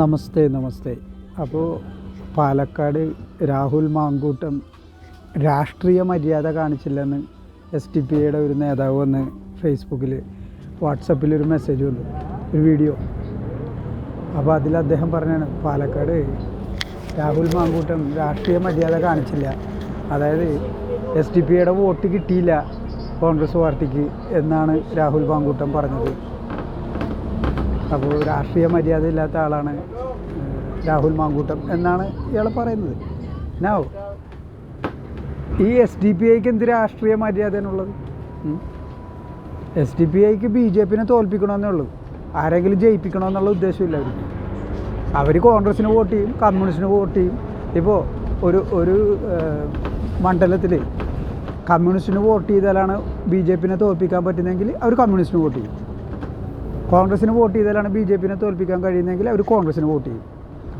നമസ്തേ നമസ്തേ. അപ്പോൾ പാലക്കാട് രാഹുൽ മാങ്കൂട്ടം രാഷ്ട്രീയ മര്യാദ കാണിച്ചില്ലെന്ന് എസ് ടി പി ഐയുടെ ഒരു നേതാവ് വന്ന് ഫേസ്ബുക്കിൽ വാട്സപ്പിൽ ഒരു മെസ്സേജ് വന്നു ഒരു വീഡിയോ അപ്പോൾ അതിൽ അദ്ദേഹം പറഞ്ഞാണ് പാലക്കാട് രാഹുൽ മാങ്കൂട്ടം രാഷ്ട്രീയ മര്യാദ കാണിച്ചില്ല. അതായത് എസ് ടി പി ഐയുടെ വോട്ട് കിട്ടിയില്ല കോൺഗ്രസ് പാർട്ടിക്ക് എന്നാണ് രാഹുൽ മാങ്കൂട്ടം പറഞ്ഞത്. അപ്പോൾ രാഷ്ട്രീയ മര്യാദയില്ലാത്ത ആളാണ് രാഹുൽ മാങ്കൂട്ടം എന്നാണ് ഇയാൾ പറയുന്നത്. നൗ ഈ എസ് ഡി പി ഐക്ക് എന്ത് രാഷ്ട്രീയ മര്യാദയാണുള്ളത് എസ് ഡി പി ഐക്ക് ബി ജെ പിനെ തോൽപ്പിക്കണമെന്നേ ഉള്ളൂ. ആരെങ്കിലും ജയിപ്പിക്കണമെന്നുള്ള ഉദ്ദേശമില്ല അവർക്ക്. അവർ കോൺഗ്രസ്സിന് വോട്ട് ചെയ്യും കമ്മ്യൂണിസ്റ്റിന് വോട്ട് ചെയ്യും. ഇപ്പോൾ ഒരു ഒരു മണ്ഡലത്തിൽ കമ്മ്യൂണിസ്റ്റിന് വോട്ട് ചെയ്താലാണ് ബി ജെ പിനെ തോൽപ്പിക്കാൻ പറ്റുന്നതെങ്കിൽ അവർ കമ്മ്യൂണിസ്റ്റിന് വോട്ട് ചെയ്യും. കോൺഗ്രസ്സിന് വോട്ട് ചെയ്താലാണ് ബി ജെ പിനെ തോൽപ്പിക്കാൻ കഴിയുന്നതെങ്കിൽ അവർ കോൺഗ്രസ്സിന് വോട്ട് ചെയ്യും.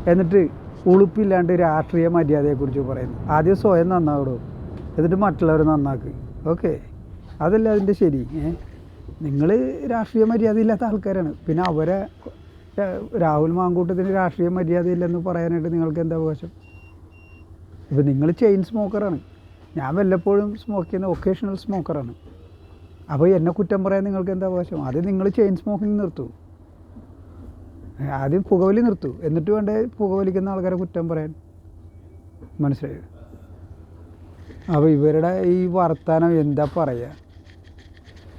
എന്നിട്ട് ഉളുപ്പില്ലാണ്ട് രാഷ്ട്രീയ മര്യാദയെക്കുറിച്ച് പറയുന്നു. ആദ്യം സ്വയം നന്നാവിടും എന്നിട്ട് മറ്റുള്ളവർ നന്നാക്ക്. ഓക്കെ. അതല്ല അതിന്റെ ശരി. നിങ്ങൾ രാഷ്ട്രീയ മര്യാദ ഇല്ലാത്ത ആൾക്കാരാണ്. പിന്നെ അവരെ രാഹുൽ മാങ്കൂട്ടത്തിന് രാഷ്ട്രീയ മര്യാദ ഇല്ലെന്ന് പറയാനായിട്ട് നിങ്ങൾക്ക് എന്താ അവകാശം? ഇപ്പം നിങ്ങൾ ചെയിൻ സ്മോക്കറാണ്. ഞാൻ വല്ലപ്പോഴും സ്മോക്ക് ചെയ്യുന്ന ഒക്കേഷണൽ സ്മോക്കറാണ്. അപ്പോൾ എന്നെ കുറ്റം പറയാൻ നിങ്ങൾക്ക് എന്താ അവകാശം? ആദ്യം നിങ്ങൾ ചെയിൻ സ്മോക്കിംഗ് നിർത്തൂ. ആദ്യം പുകവലി നിർത്തൂ. എന്നിട്ട് വേണ്ടേ പുകവലിക്കുന്ന ആൾക്കാരെ കുറ്റം പറയാൻ? മനസ്സിലായോ? അപ്പോൾ ഇവരുടെ ഈ വർത്തമാനം എന്താ പറയുക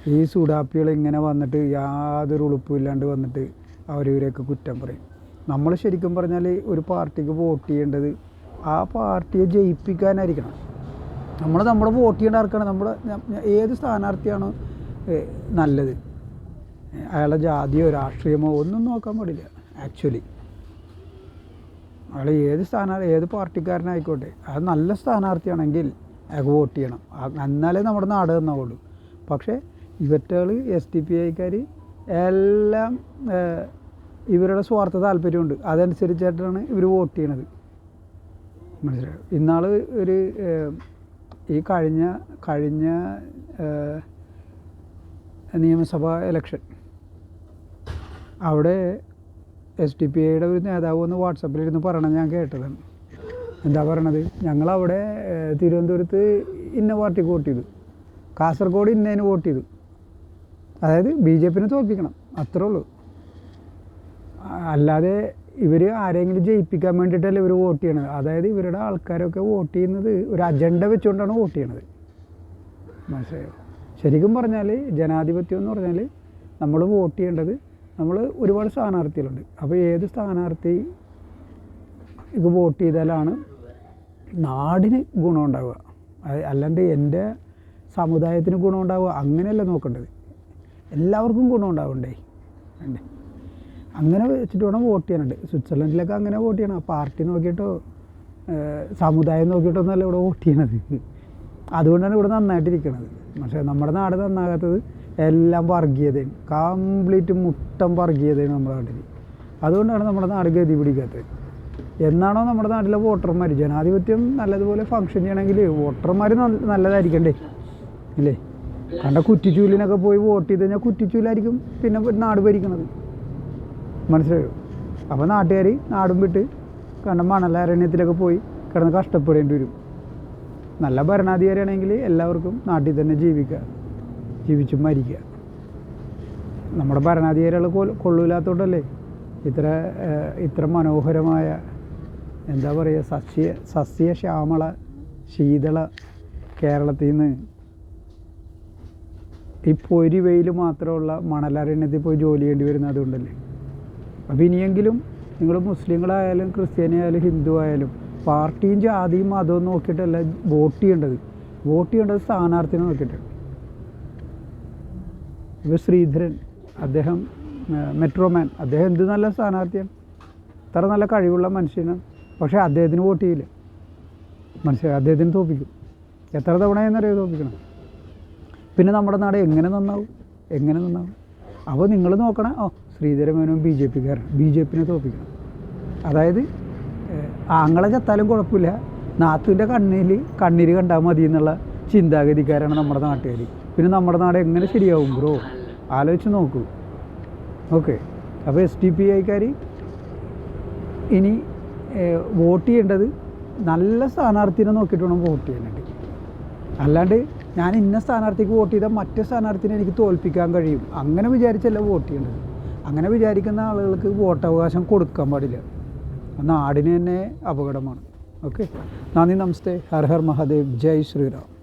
ഈ സുഡാപ്പികൾ ഇങ്ങനെ വന്നിട്ട് യാതൊരു ഉളുപ്പുമില്ലാണ്ട് വന്നിട്ട് അവരിവരെയൊക്കെ കുറ്റം പറയും. നമ്മൾ ശരിക്കും പറഞ്ഞാൽ ഒരു പാർട്ടിക്ക് വോട്ട് ചെയ്യേണ്ടത് ആ പാർട്ടിയെ ജയിപ്പിക്കാനായിരിക്കണം. നമ്മൾ നമ്മുടെ വോട്ട് ചെയ്യേണ്ട ആർക്കാണ്? നമ്മുടെ ഏത് സ്ഥാനാർത്ഥിയാണ് നല്ലത്. അയാളുടെ ജാതിയോ രാഷ്ട്രീയമോ ഒന്നും നോക്കാൻ പാടില്ല ആക്ച്വലി അയാൾ ഏത് സ്ഥാനാർത്ഥി ഏത് പാർട്ടിക്കാരനായിക്കോട്ടെ അത് നല്ല സ്ഥാനാർത്ഥിയാണെങ്കിൽ അയാൾക്ക് വോട്ട് ചെയ്യണം. എന്നാലേ നമ്മുടെ നാട് തന്നാവുള്ളൂ പക്ഷേ ഇവറ്റകൾ എസ് ടി പി ഐക്കാർ എല്ലാം ഇവരുടെ സ്വാർത്ഥ താല്പര്യമുണ്ട്. അതനുസരിച്ചായിട്ടാണ് ഇവർ വോട്ട് ചെയ്യണത്. മനസ്സിലായോ? ഇന്നാൾ ഒരു ഈ കഴിഞ്ഞ കഴിഞ്ഞ നിയമസഭാ ഇലക്ഷൻ അവിടെ എസ് ഡി പി ഐയുടെ ഒരു നേതാവ് ഒന്ന് വാട്സപ്പിലിരുന്ന് പറയണത് ഞാൻ കേട്ടതാണ്. എന്താ പറയണത്? ഞങ്ങളവിടെ തിരുവനന്തപുരത്ത് ഇന്ന പാർട്ടിക്ക് വോട്ട് ചെയ്തു. കാസർഗോഡ് ഇന്നതിന് വോട്ട് ചെയ്തു. അതായത് ബി ജെ പിന്നെ തോൽപ്പിക്കണം. അത്രേ ഉള്ളൂ. അല്ലാതെ ഇവർ ആരെങ്കിലും ജയിപ്പിക്കാൻ വേണ്ടിയിട്ടല്ല ഇവർ വോട്ട് ചെയ്യണത്? അതായത് ഇവരുടെ ആൾക്കാരൊക്കെ വോട്ട് ചെയ്യുന്നത് ഒരു അജണ്ട വെച്ചുകൊണ്ടാണ് വോട്ട് ചെയ്യണത്. മനസ്സിലായോ? ശരിക്കും പറഞ്ഞാൽ ജനാധിപത്യം എന്ന് പറഞ്ഞാൽ നമ്മൾ വോട്ട് ചെയ്യേണ്ടത് നമ്മൾ ഒരുപാട് സ്ഥാനാർത്ഥികളുണ്ട്. അപ്പോൾ ഏത് സ്ഥാനാർത്ഥി ഇത് വോട്ട് ചെയ്താലാണ് നാടിന് ഗുണമുണ്ടാവുക അല്ലാണ്ട് എന്റെ സമുദായത്തിന് ഗുണം ഉണ്ടാവുക അങ്ങനെയല്ല നോക്കേണ്ടത്. എല്ലാവർക്കും ഗുണമുണ്ടാവണ്ടേ വേണ്ടേ അങ്ങനെ വെച്ചിട്ട് വേണം വോട്ട് ചെയ്യാനുണ്ട് സ്വിറ്റ്സർലൻഡിലൊക്കെ അങ്ങനെ വോട്ട് ചെയ്യണം. പാർട്ടി നോക്കിയിട്ടോ സമുദായം നോക്കിയിട്ടോ ഒന്നല്ല ഇവിടെ വോട്ട് ചെയ്യണത്. അതുകൊണ്ടാണ് ഇവിടെ നന്നായിട്ടിരിക്കണത്. പക്ഷേ നമ്മുടെ നാട് നന്നാകാത്തത് എല്ലാം വർഗീയതയാണ്. കംപ്ലീറ്റ് മുട്ടം വർഗീയതയാണ് നമ്മുടെ നാട്ടിൽ അതുകൊണ്ടാണ് നമ്മുടെ നാട് ഗതി പിടിക്കാത്തത്. എന്നാണോ നമ്മുടെ നാട്ടിലെ വോട്ടർമാർ ജനാധിപത്യം നല്ലതുപോലെ ഫങ്ഷൻ ചെയ്യണമെങ്കിൽ വോട്ടർമാർ നല്ലതായിരിക്കണ്ടേ? ഇല്ലേ? കണ്ട കുറ്റിച്ചൂലിനൊക്കെ പോയി വോട്ട് ചെയ്ത് കഴിഞ്ഞാൽ കുറ്റിച്ചൂലായിരിക്കും പിന്നെ നാട് ഭരിക്കണത്. മനസ്സിലായോ? അപ്പോൾ നാട്ടുകാർ നാടും വിട്ട് കണ്ട മണലാരണ്യത്തിലൊക്കെ പോയി കിടന്ന് കഷ്ടപ്പെടേണ്ടി വരും. നല്ല ഭരണാധികാരിയാണെങ്കിൽ എല്ലാവർക്കും നാട്ടിൽ തന്നെ ജീവിക്കുക ജീവിച്ച് മരിക്കുക. നമ്മുടെ ഭരണാധികാരികൾ കൊള്ളൂലാത്തോണ്ടല്ലേ ഇത്ര ഇത്ര മനോഹരമായ എന്താ പറയുക സസ്യ സസ്യശ്യാമള ശീതള കേരളത്തിൽ നിന്ന് ഈ പൊരി വെയിൽ മാത്രമുള്ള മണലാരണ്യത്തിൽ പോയി ജോലി ചെയ്യേണ്ടി വരുന്നത് അതുകൊണ്ടല്ലേ. അപ്പോൾ ഇനിയെങ്കിലും നിങ്ങൾ മുസ്ലിങ്ങളായാലും ക്രിസ്ത്യാനിയായാലും ഹിന്ദു ആയാലും പാർട്ടിയും ജാതിയും മതവും നോക്കിയിട്ടല്ല വോട്ട് ചെയ്യേണ്ടത്. വോട്ട് ചെയ്യേണ്ടത് സ്ഥാനാർത്ഥിനെ നോക്കിയിട്ടാണ്. ഇപ്പോൾ ശ്രീധരൻ അദ്ദേഹം മെട്രോമാൻ അദ്ദേഹം എന്ത് നല്ല സ്ഥാനാർത്ഥിയാണ്. ഇത്ര നല്ല കഴിവുള്ള മനുഷ്യനാണ്. പക്ഷേ അദ്ദേഹത്തിന് വോട്ട് ചെയ്യില്ല. മനസ്സിലായി അദ്ദേഹത്തിന് തോപ്പിക്കും. എത്ര തവണ തവണയെന്നറിയോ തോപ്പിക്കണം? പിന്നെ നമ്മുടെ നാട് എങ്ങനെ നന്നാവും? എങ്ങനെ നന്നാവും? അപ്പോൾ നിങ്ങൾ നോക്കണം ഓ ശ്രീധരമേനോൻ ബി ജെ പിക്കാരൻ ബി ജെ പിനെ തോപ്പിക്കണം. അതായത് ആങ്ങളെ ചത്താലും കുഴപ്പമില്ല. നാത്തുവിന്റെ കണ്ണിൽ കണ്ണീര് കണ്ടാൽ മതി എന്നുള്ള ചിന്താഗതിക്കാരാണ് നമ്മുടെ നാട്ടുകാർ പിന്നെ നമ്മുടെ നാട് എങ്ങനെ ശരിയാവും ബ്രോ? ആലോചിച്ച് നോക്കൂ. ഓക്കെ. അപ്പോൾ എസ് ടി പി ഐക്കാർ ഇനി വോട്ട് ചെയ്യേണ്ടത് നല്ല സ്ഥാനാർത്ഥിനെ നോക്കിയിട്ട് വേണം വോട്ട് ചെയ്യാനായിട്ട്. അല്ലാണ്ട് ഞാൻ ഇന്ന സ്ഥാനാർത്ഥിക്ക് വോട്ട് ചെയ്താൽ മറ്റേ സ്ഥാനാർത്ഥിനെ എനിക്ക് തോൽപ്പിക്കാൻ കഴിയും. അങ്ങനെ വിചാരിച്ചല്ല വോട്ട് ചെയ്യേണ്ടത്. അങ്ങനെ വിചാരിക്കുന്ന ആളുകൾക്ക് വോട്ടവകാശം കൊടുക്കാൻ പാടില്ല. നാടിന് തന്നെ അപകടമാണ്. ഓക്കെ. നന്ദി നമസ്തേ. ഹർ ഹർ മഹാദേവ്. ജയ് ശ്രീറാം.